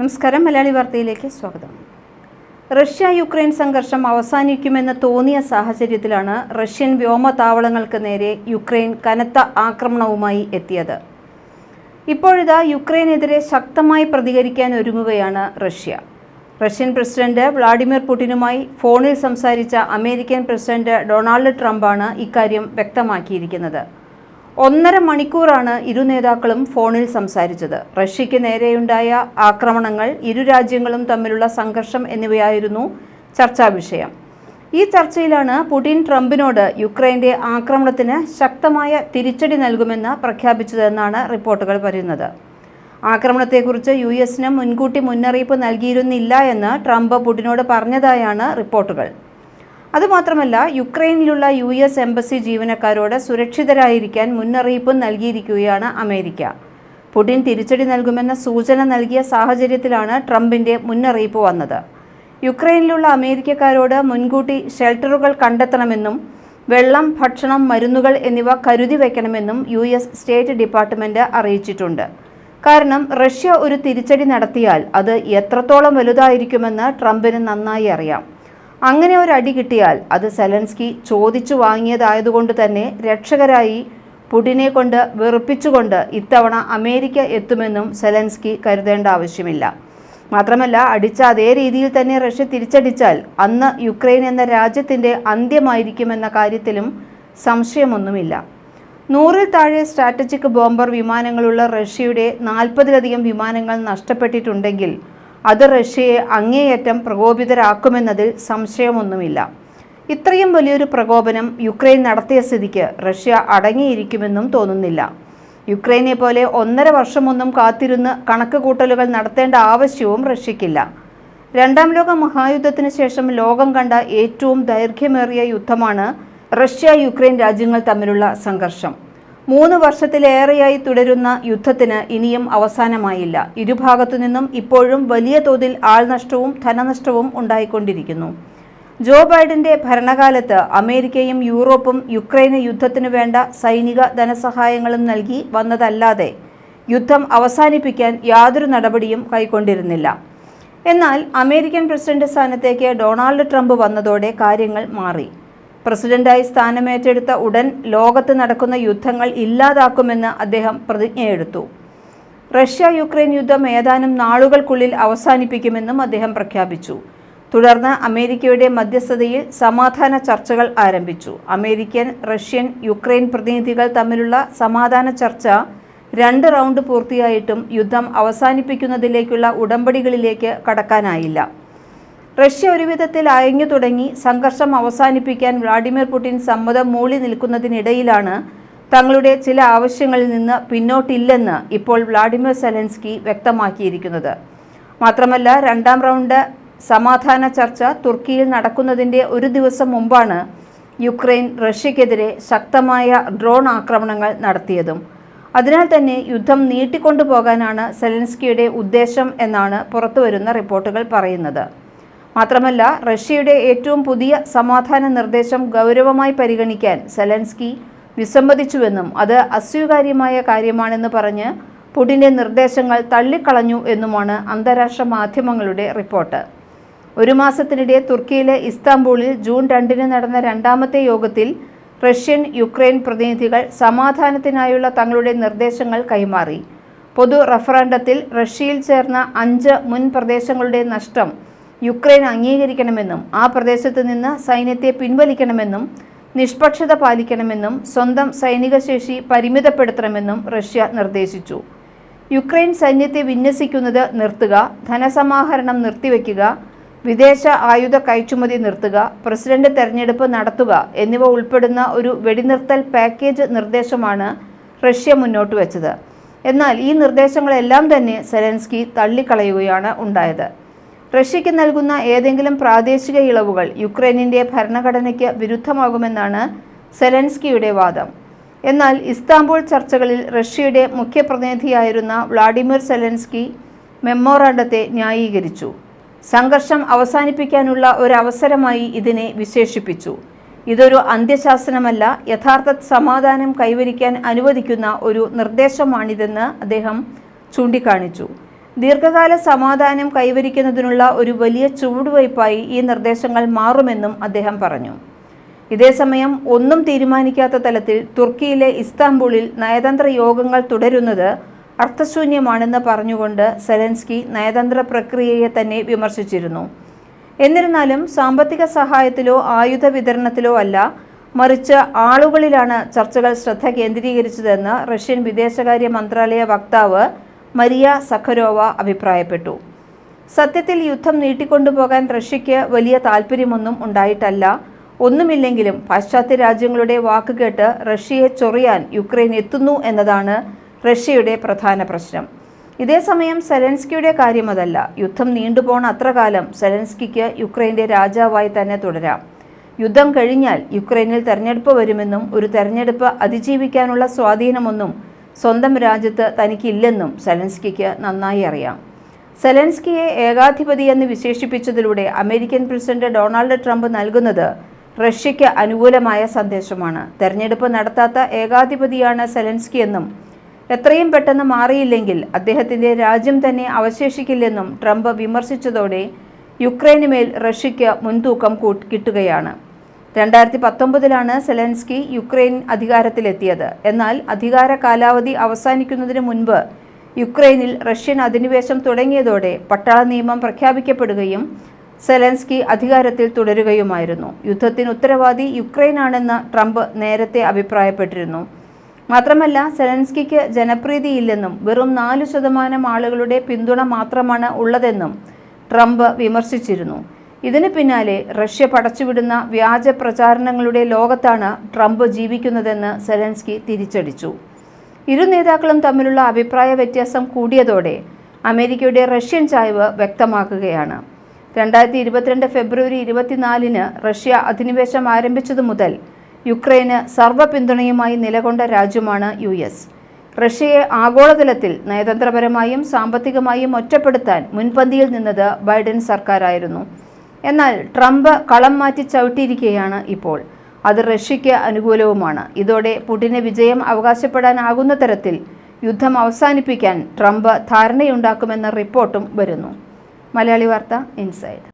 നമസ്കാരം. മലയാളി വാർത്തയിലേക്ക് സ്വാഗതം. റഷ്യ യുക്രൈൻ സംഘർഷം അവസാനിക്കുമെന്ന് തോന്നിയ സാഹചര്യത്തിലാണ് റഷ്യൻ വ്യോമതാവളങ്ങൾക്ക് നേരെ യുക്രൈൻ കനത്ത ആക്രമണവുമായി എത്തിയത്. ഇപ്പോഴിതാ യുക്രൈനെതിരെ ശക്തമായി പ്രതികരിക്കാൻ ഒരുങ്ങുകയാണ് റഷ്യ. റഷ്യൻ പ്രസിഡന്റ് വ്ളാഡിമിർ പുടിനുമായി ഫോണിൽ സംസാരിച്ച അമേരിക്കൻ പ്രസിഡന്റ് ഡൊണാൾഡ് ട്രംപാണ് ഇക്കാര്യം വ്യക്തമാക്കിയിരിക്കുന്നത്. ഒന്നര മണിക്കൂറാണ് ഇരു നേതാക്കളും ഫോണിൽ സംസാരിച്ചത്. റഷ്യയ്ക്ക് നേരെയുണ്ടായ ആക്രമണങ്ങൾ ഇരു രാജ്യങ്ങളും തമ്മിലുള്ള സംഘർഷം എന്നിവയായിരുന്നു ചർച്ചാ വിഷയം. ഈ ചർച്ചയിലാണ് പുടിൻ ട്രംപിനോട് യുക്രൈന്റെ ആക്രമണത്തിന് ശക്തമായ തിരിച്ചടി നൽകുമെന്ന് പ്രഖ്യാപിച്ചതെന്നാണ് റിപ്പോർട്ടുകൾ പറയുന്നത് ആക്രമണത്തെക്കുറിച്ച് യു എസിന് മുൻകൂട്ടി മുന്നറിയിപ്പ് നൽകിയിരുന്നില്ല എന്ന് ട്രംപ് പുടിനോട് പറഞ്ഞതായാണ് റിപ്പോർട്ടുകൾ. അതുമാത്രമല്ല യുക്രൈനിലുള്ള യു എസ് എംബസി ജീവനക്കാരോട് സുരക്ഷിതരായിരിക്കാൻ മുന്നറിയിപ്പ് നൽകിയിരിക്കുകയാണ് അമേരിക്ക. പുടിൻ തിരിച്ചടി നൽകുമെന്ന സൂചന നൽകിയ സാഹചര്യത്തിലാണ് ട്രംപിന്റെ മുന്നറിയിപ്പ് വന്നത്. യുക്രൈനിലുള്ള അമേരിക്കക്കാരോട് മുൻകൂട്ടി ഷെൽട്ടറുകൾ കണ്ടെത്തണമെന്നും വെള്ളം ഭക്ഷണം മരുന്നുകൾ എന്നിവ കരുതി വയ്ക്കണമെന്നും യു എസ് സ്റ്റേറ്റ് ഡിപ്പാർട്ട്മെന്റ് അറിയിച്ചിട്ടുണ്ട്. കാരണം റഷ്യ ഒരു തിരിച്ചടി നടത്തിയാൽ അത് എത്രത്തോളം വലുതായിരിക്കുമെന്ന് ട്രംപിന് നന്നായി അറിയാം. അങ്ങനെ ഒരു അടി കിട്ടിയാൽ അത് സെലൻസ്കി ചോദിച്ചു വാങ്ങിയതായതുകൊണ്ട് തന്നെ രക്ഷകരായി പുടിനെ കൊണ്ട് വെറുപ്പിച്ചുകൊണ്ട് ഇത്തവണ അമേരിക്ക എത്തുമെന്നും സെലൻസ്കി കരുതേണ്ട ആവശ്യമില്ല. മാത്രമല്ല അടിച്ച അതേ രീതിയിൽ തന്നെ റഷ്യ തിരിച്ചടിച്ചാൽ അന്ന് യുക്രൈൻ എന്ന രാജ്യത്തിന്റെ അന്ത്യമായിരിക്കുമെന്ന കാര്യത്തിലും സംശയമൊന്നുമില്ല. നൂറിൽ താഴെ സ്ട്രാറ്റജിക് ബോംബർ വിമാനങ്ങളുള്ള റഷ്യയുടെ നാൽപ്പതിലധികം വിമാനങ്ങൾ നഷ്ടപ്പെട്ടിട്ടുണ്ടെങ്കിൽ അത് റഷ്യയെ അങ്ങേയറ്റം പ്രകോപിതരാക്കുമെന്നതിൽ സംശയമൊന്നുമില്ല. ഇത്രയും വലിയൊരു പ്രകോപനം യുക്രൈൻ നടത്തിയ സ്ഥിതിക്ക് റഷ്യ അടങ്ങിയിരിക്കുമെന്നും തോന്നുന്നില്ല. യുക്രൈനെ പോലെ ഒന്നര വർഷമൊന്നും കാത്തിരുന്ന് കണക്ക് കൂട്ടലുകൾ നടത്തേണ്ട ആവശ്യവും റഷ്യക്കില്ല. രണ്ടാം ലോക മഹായുദ്ധത്തിന് ശേഷം ലോകം കണ്ട ഏറ്റവും ദൈർഘ്യമേറിയ യുദ്ധമാണ് റഷ്യ യുക്രൈൻ രാജ്യങ്ങൾ തമ്മിലുള്ള സംഘർഷം. മൂന്ന് വർഷത്തിലേറെയായി തുടരുന്ന യുദ്ധത്തിന് ഇനിയും അവസാനമായില്ല. ഇരുഭാഗത്തു നിന്നും ഇപ്പോഴും വലിയ തോതിൽ ആൾനഷ്ടവും ധനനഷ്ടവും ഉണ്ടായിക്കൊണ്ടിരിക്കുന്നു. ജോ ബൈഡന്റെ ഭരണകാലത്ത് അമേരിക്കയും യൂറോപ്പും യുക്രൈന് യുദ്ധത്തിനു വേണ്ട സൈനിക ധനസഹായങ്ങളും നൽകി വന്നതല്ലാതെ യുദ്ധം അവസാനിപ്പിക്കാൻ യാതൊരു നടപടിയും കൈക്കൊണ്ടിരുന്നില്ല. എന്നാൽ അമേരിക്കൻ പ്രസിഡന്റ് സ്ഥാനത്തേക്ക് ഡൊണാൾഡ് ട്രംപ് വന്നതോടെ കാര്യങ്ങൾ മാറി. പ്രസിഡന്റായി സ്ഥാനമേറ്റെടുത്ത ഉടൻ ലോകത്ത് നടക്കുന്ന യുദ്ധങ്ങൾ ഇല്ലാതാക്കുമെന്ന് അദ്ദേഹം പ്രതിജ്ഞയെടുത്തു. റഷ്യ യുക്രൈൻ യുദ്ധം ഏതാനും നാളുകൾക്കുള്ളിൽ അവസാനിപ്പിക്കുമെന്നും അദ്ദേഹം പ്രഖ്യാപിച്ചു. തുടർന്ന് അമേരിക്കയുടെ മധ്യസ്ഥതയിൽ സമാധാന ചർച്ചകൾ ആരംഭിച്ചു. അമേരിക്കൻ റഷ്യൻ യുക്രൈൻ പ്രതിനിധികൾ തമ്മിലുള്ള സമാധാന ചർച്ച രണ്ട് റൗണ്ട് പൂർത്തിയായിട്ടും യുദ്ധം അവസാനിപ്പിക്കുന്നതിലേക്കുള്ള ഉടമ്പടികളിലേക്ക് കടക്കാനായില്ല. റഷ്യ ഒരുവിധത്തിൽ അയഞ്ഞു തുടങ്ങി സംഘർഷം അവസാനിപ്പിക്കാൻ വ്ളാഡിമിർ പുടിൻ സമ്മതം മൂളി നിൽക്കുന്നതിനിടയിലാണ് തങ്ങളുടെ ചില ആവശ്യങ്ങളിൽ നിന്ന് പിന്നോട്ടില്ലെന്ന് ഇപ്പോൾ വ്ളാഡിമിർ സെലൻസ്കി വ്യക്തമാക്കിയിരിക്കുന്നത്. മാത്രമല്ല രണ്ടാം റൗണ്ട് സമാധാന ചർച്ച തുർക്കിയിൽ നടക്കുന്നതിന്റെ ഒരു ദിവസം മുമ്പാണ് യുക്രൈൻ റഷ്യക്കെതിരെ ശക്തമായ ഡ്രോൺ ആക്രമണങ്ങൾ നടത്തിയതും. അതിനാൽ തന്നെ യുദ്ധം നീട്ടിക്കൊണ്ടുപോകാനാണ് സെലൻസ്കിയുടെ ഉദ്ദേശം എന്നാണ് പുറത്തുവരുന്ന റിപ്പോർട്ടുകൾ പറയുന്നത്. മാത്രമല്ല റഷ്യയുടെ ഏറ്റവും പുതിയ സമാധാന നിർദ്ദേശം ഗൗരവമായി പരിഗണിക്കാൻ സെലൻസ്കി വിസമ്മതിച്ചുവെന്നും അത് അസ്വീകാര്യമായ കാര്യമാണെന്ന് പറഞ്ഞ് പുടിന്റെ നിർദ്ദേശങ്ങൾ തള്ളിക്കളഞ്ഞു എന്നുമാണ് അന്താരാഷ്ട്ര മാധ്യമങ്ങളുടെ റിപ്പോർട്ട്. ഒരു മാസത്തിനിടെ തുർക്കിയിലെ ഇസ്താംബൂളിൽ ജൂൺ രണ്ടിന് നടന്ന രണ്ടാമത്തെ യോഗത്തിൽ റഷ്യൻ യുക്രൈൻ പ്രതിനിധികൾ സമാധാനത്തിനായുള്ള തങ്ങളുടെ നിർദ്ദേശങ്ങൾ കൈമാറി. പൊതു റഫറണ്ടത്തിൽ റഷ്യയിൽ ചേർന്ന അഞ്ച് മുൻ പ്രദേശങ്ങളുടെ നഷ്ടം യുക്രൈൻ അംഗീകരിക്കണമെന്നും ആ പ്രദേശത്ത് നിന്ന് സൈന്യത്തെ പിൻവലിക്കണമെന്നും നിഷ്പക്ഷത പാലിക്കണമെന്നും സ്വന്തം സൈനിക ശേഷി പരിമിതപ്പെടുത്തണമെന്നും റഷ്യ നിർദ്ദേശിച്ചു. യുക്രൈൻ സൈന്യത്തെ വിന്യസിക്കുന്നത് നിർത്തുക ധനസമാഹരണം നിർത്തിവെക്കുക വിദേശ ആയുധ കയറ്റുമതി നിർത്തുക പ്രസിഡന്റ് തെരഞ്ഞെടുപ്പ് നടത്തുക എന്നിവ ഉൾപ്പെടുന്ന ഒരു വെടിനിർത്തൽ പാക്കേജ് നിർദ്ദേശമാണ് റഷ്യ മുന്നോട്ട് വെച്ചത്. എന്നാൽ ഈ നിർദ്ദേശങ്ങളെല്ലാം തന്നെ സെലൻസ്കി തള്ളിക്കളയുകയാണ് ഉണ്ടായത്. റഷ്യയ്ക്ക് നൽകുന്ന ഏതെങ്കിലും പ്രാദേശിക ഇളവുകൾ യുക്രൈനിന്റെ ഭരണഘടനയ്ക്ക് വിരുദ്ധമാകുമെന്നാണ് സെലൻസ്കിയുടെ വാദം. എന്നാൽ ഇസ്താംബുൾ ചർച്ചകളിൽ റഷ്യയുടെ മുഖ്യപ്രതിനിധിയായിരുന്ന വ്ളാഡിമിർ സെലൻസ്കി മെമ്മോറാണ്ടത്തെ ന്യായീകരിച്ചു. സംഘർഷം അവസാനിപ്പിക്കാനുള്ള ഒരവസരമായി ഇതിനെ വിശേഷിപ്പിച്ചു. ഇതൊരു അന്ത്യശാസനമല്ല യഥാർത്ഥ സമാധാനം കൈവരിക്കാൻ അനുവദിക്കുന്ന ഒരു നിർദ്ദേശമാണിതെന്ന് അദ്ദേഹം ചൂണ്ടിക്കാണിച്ചു. ദീർഘകാല സമാധാനം കൈവരിക്കുന്നതിനുള്ള ഒരു വലിയ ചുവടുവയ്പായി ഈ നിർദ്ദേശങ്ങൾ മാറുമെന്നും അദ്ദേഹം പറഞ്ഞു. ഇതേസമയം ഒന്നും തീരുമാനിക്കാത്ത തലത്തിൽ തുർക്കിയിലെ ഇസ്താംബൂളിൽ നയതന്ത്ര യോഗങ്ങൾ തുടരുന്നത് അർത്ഥശൂന്യമാണെന്ന് പറഞ്ഞുകൊണ്ട് സെലൻസ്കി നയതന്ത്ര പ്രക്രിയയെ തന്നെ വിമർശിച്ചിരുന്നു. എന്നിരുന്നാലും സാമ്പത്തിക സഹായത്തിലോ ആയുധ വിതരണത്തിലോ അല്ല മറിച്ച് ആളുകളിലാണ് ചർച്ചകൾ ശ്രദ്ധ കേന്ദ്രീകരിച്ചതെന്ന് റഷ്യൻ വിദേശകാര്യ മന്ത്രാലയ വക്താവ് മരിയ സഖരോവ അഭിപ്രായപ്പെട്ടു. സത്യത്തിൽ യുദ്ധം നീട്ടിക്കൊണ്ടുപോകാൻ റഷ്യയ്ക്ക് വലിയ താല്പര്യമൊന്നും ഉണ്ടായിട്ടല്ല. ഒന്നുമില്ലെങ്കിലും പാശ്ചാത്യ രാജ്യങ്ങളുടെ വാക്കുകേട്ട് റഷ്യയെ ചൊറിയാൻ യുക്രൈൻ എത്തുന്നു എന്നതാണ് റഷ്യയുടെ പ്രധാന പ്രശ്നം. ഇതേസമയം സെലൻസ്കിയുടെ കാര്യമതല്ല. യുദ്ധം നീണ്ടുപോണ അത്ര കാലം സെലൻസ്കിക്ക് യുക്രൈന്റെ രാജാവായി തന്നെ തുടരാം. യുദ്ധം കഴിഞ്ഞാൽ യുക്രൈനിൽ തെരഞ്ഞെടുപ്പ് വരുമെന്നും ഒരു തെരഞ്ഞെടുപ്പ് അതിജീവിക്കാനുള്ള സ്വാധീനമൊന്നും സ്വന്തം രാജ്യത്ത് തനിക്കില്ലെന്നും സെലൻസ്കിക്ക് നന്നായി അറിയാം. സെലൻസ്കിയെ ഏകാധിപതി എന്ന് വിശേഷിപ്പിച്ചതിലൂടെ അമേരിക്കൻ പ്രസിഡന്റ് ഡൊണാൾഡ് ട്രംപ് നൽകുന്നത് റഷ്യയ്ക്ക് അനുകൂലമായ സന്ദേശമാണ്. തെരഞ്ഞെടുപ്പ് നടത്താത്ത ഏകാധിപതിയാണ് സെലൻസ്കി എന്നും എത്രയും പെട്ടെന്ന് മാറിയില്ലെങ്കിൽ അദ്ദേഹത്തിന്റെ രാജ്യം തന്നെ അവശേഷിക്കില്ലെന്നും ട്രംപ് വിമർശിച്ചതോടെ യുക്രൈനുമേൽ റഷ്യയ്ക്ക് മുൻതൂക്കം കൂട്ട് കിട്ടുകയാണ്. രണ്ടായിരത്തി പത്തൊമ്പതിലാണ് സെലൻസ്കി യുക്രൈൻ അധികാരത്തിലെത്തിയത്. എന്നാൽ അധികാര കാലാവധി അവസാനിക്കുന്നതിന് മുൻപ് യുക്രൈനിൽ റഷ്യൻ അധിനിവേശം തുടങ്ങിയതോടെ പട്ടാള നിയമം പ്രഖ്യാപിക്കപ്പെടുകയും സെലൻസ്കി അധികാരത്തിൽ തുടരുകയുമായിരുന്നു. യുദ്ധത്തിന് ഉത്തരവാദി യുക്രൈൻ ആണെന്ന് ട്രംപ് നേരത്തെ അഭിപ്രായപ്പെട്ടിരുന്നു. മാത്രമല്ല സെലൻസ്കിക്ക് ജനപ്രീതിയില്ലെന്നും വെറും നാലു ശതമാനം ആളുകളുടെ പിന്തുണ മാത്രമാണ് ഉള്ളതെന്നും ട്രംപ് വിമർശിച്ചിരുന്നു. ഇതിന് പിന്നാലെ റഷ്യ പടച്ചുവിടുന്ന വ്യാജ പ്രചാരണങ്ങളുടെ ലോകത്താണ് ട്രംപ് ജീവിക്കുന്നതെന്ന് സെലൻസ്കി തിരിച്ചടിച്ചു. ഇരു നേതാക്കളും തമ്മിലുള്ള അഭിപ്രായ വ്യത്യാസം കൂടിയതോടെ അമേരിക്കയുടെ റഷ്യൻ ചായ്വ് വ്യക്തമാക്കുകയാണ്. രണ്ടായിരത്തി ഇരുപത്തിരണ്ട് ഫെബ്രുവരി ഇരുപത്തിനാലിന് റഷ്യ അധിനിവേശം ആരംഭിച്ചതു മുതൽ യുക്രൈന് സർവ പിന്തുണയുമായി നിലകൊണ്ട രാജ്യമാണ് യു എസ്. റഷ്യയെ ആഗോളതലത്തിൽ നയതന്ത്രപരമായും സാമ്പത്തികമായും ഒറ്റപ്പെടുത്താൻ മുൻപന്തിയിൽ നിന്നത് ബൈഡൻ സർക്കാരായിരുന്നു. എന്നാൽ ട്രംപ് കളം മാറ്റി ചവിട്ടിയിരിക്കുകയാണ് ഇപ്പോൾ. അത് റഷ്യയ്ക്ക് അനുകൂലവുമാണ്. ഇതോടെ പുടിന് വിജയം അവകാശപ്പെടാനാകുന്ന തരത്തിൽ യുദ്ധം അവസാനിപ്പിക്കാൻ ട്രംപ് ധാരണയുണ്ടാക്കുമെന്ന റിപ്പോർട്ടും വരുന്നു. മലയാളി വാർത്ത ഇൻസൈഡ്.